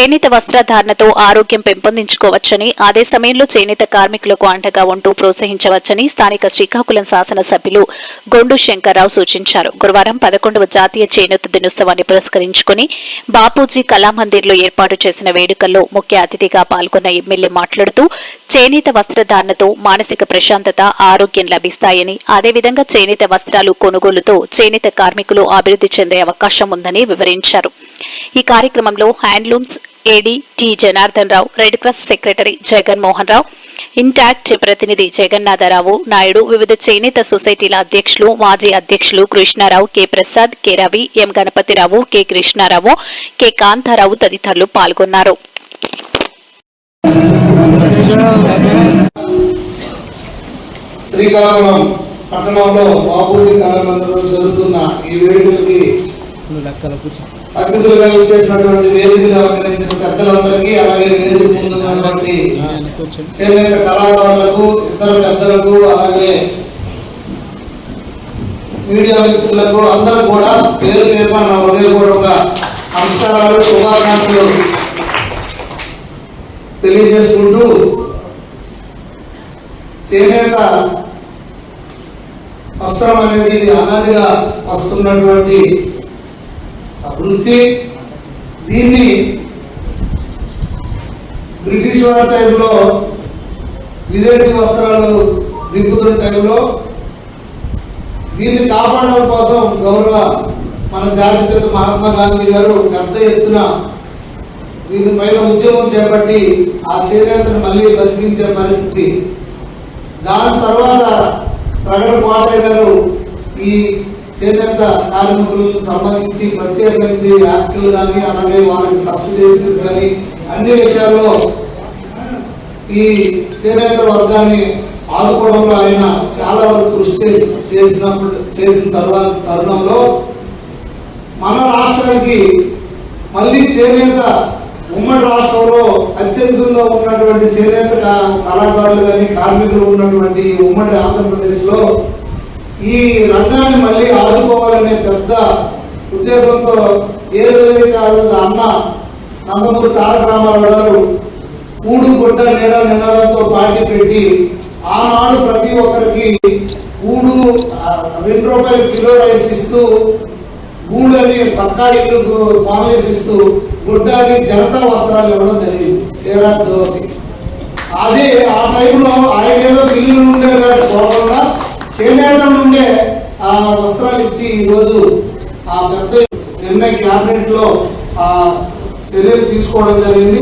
చేనేత వస్త్రధారణతో ఆరోగ్యం పెంపొందించుకోవచ్చని అదే సమయంలో చేనేత కార్మికులకు అండగా ఉంటూ ప్రోత్సహించవచ్చని స్థానిక శ్రీకాకుళం శాసనసభ్యులు గొండు శంకర్రావు సూచించారు. గురువారం పదకొండవ జాతీయ చేనేత దినోత్సవాన్ని పురస్కరించుకుని బాపూజీ కళామందిర్లో ఏర్పాటు చేసిన వేడుకల్లో ముఖ్య అతిథిగా పాల్గొన్న ఎమ్మెల్యే మాట్లాడుతూ చేనేత వస్త్రధారణతో మానసిక ప్రశాంతత ఆరోగ్యం లభిస్తాయని అదేవిధంగా చేనేత వస్త్రాలు కొనుగోలుతో చేనేత కార్మికులు అభివృద్ధి చెందే అవకాశం ఉందని వివరించారు. ఈ కార్యక్రమంలో handlooms AD T Janardhan Rao Red Cross secretary Jaganmohan Rao INTACH ప్రతినిధి జగన్నాథరావు నాయుడు వివిధ చేనేత సొసైటీల అధ్యక్షులు మాజీ అధ్యక్షులు Krishna Rao K Prasad K Ravi M Ganapathi Rao K Krishna Rao K Kantha Rao తదితరులు పాల్గొన్నారు. శ్రీకాకుళం పట్టణంలో బాపూజీ కాలమందిలో జరుగుతున్న ఈ వేడుకలకి నువ్వు లెక్కల కూర్చో. అతిథులుగా ఇచ్చేసినటువంటి వేదికలు అలంకరించిన పెద్దలందరికీ అలాగే వేదిక ముందు ఉన్నటువంటి ఆయన కూర్చోండి. చేనేత కళాకారులకు ఇతర పెద్దలకు అలాగే మీడియా మిత్రులకు అందరూ కూడా పేరు పేరున నా హృదయపూర్వక నమస్కారాలు శుభాకాంక్షలు తెలియజేసుకుంటూ చేనేత వస్త్రం అనేది అనాదిగా వస్తున్నటువంటి వృత్తి. దీన్ని బ్రిటిష్ వారి టైంలో విదేశీ వస్త్రాలు దింపుతున్న టైంలో దీన్ని కాపాడడం కోసం గౌరవ మన జాతిపిత మహాత్మా గాంధీ గారు పెద్ద ఎత్తున దీనిపైన ఉద్యమం చేపట్టి ఆ చేనేతను మళ్ళీ బతికించే పరిస్థితి. దాని తర్వాత ప్రగడ కోటయ్య గారు ఈ చేనేత కార్మికులకు సంబంధించి ప్రత్యేకించి యాక్టులు కానీ అలాగే వాళ్ళకి సబ్సిడీస్ కానీ అన్ని విషయాల్లో ఈ చేనేత వర్గాన్ని ఆదుకోవడంలో ఆయన చాలా వరకు కృషి చేసి చేసినప్పుడు చేసిన తర్వాత తరుణంలో మన రాష్ట్రానికి మళ్ళీ చేనేత ఉమ్మడి రాష్ట్రంలో అత్యధికంగా ఉన్నటువంటి చేనేత కళాకారులు కానీ కార్మికులు ఉన్నటువంటి ఉమ్మడి ఆంధ్రప్రదేశ్లో ఈ రంగాన్ని మళ్ళీ ఆదుకోవాలనే పెద్ద ఉద్దేశంతో ఏ రోజైతే ఆ రోజు అన్న నందమూరి తారక రామారావు గారు మూడు గుడ్డ నీడ నినాదంతో పార్టీ పెట్టి ఆనాడు ప్రతి ఒక్కరికి మూడు రెండు రూపాయలు కిలో రైస్ ఇస్తూ గూడని పక్కా ఇల్లు పాలసీ ఇస్తూ గుడ్డకి జనతా వస్త్రాలు ఇవ్వడం జరిగింది. చీరా అదే ఆ టైంలో ఆయన ఏదో ఇల్లు ఉండే పోకుండా చేనేత నుండే ఆ వస్త్రాలు ఇచ్చి ఈరోజు ఆ పెద్ద నిర్ణయ క్యాబినెట్లో ఆ చర్యలు తీసుకోవడం జరిగింది.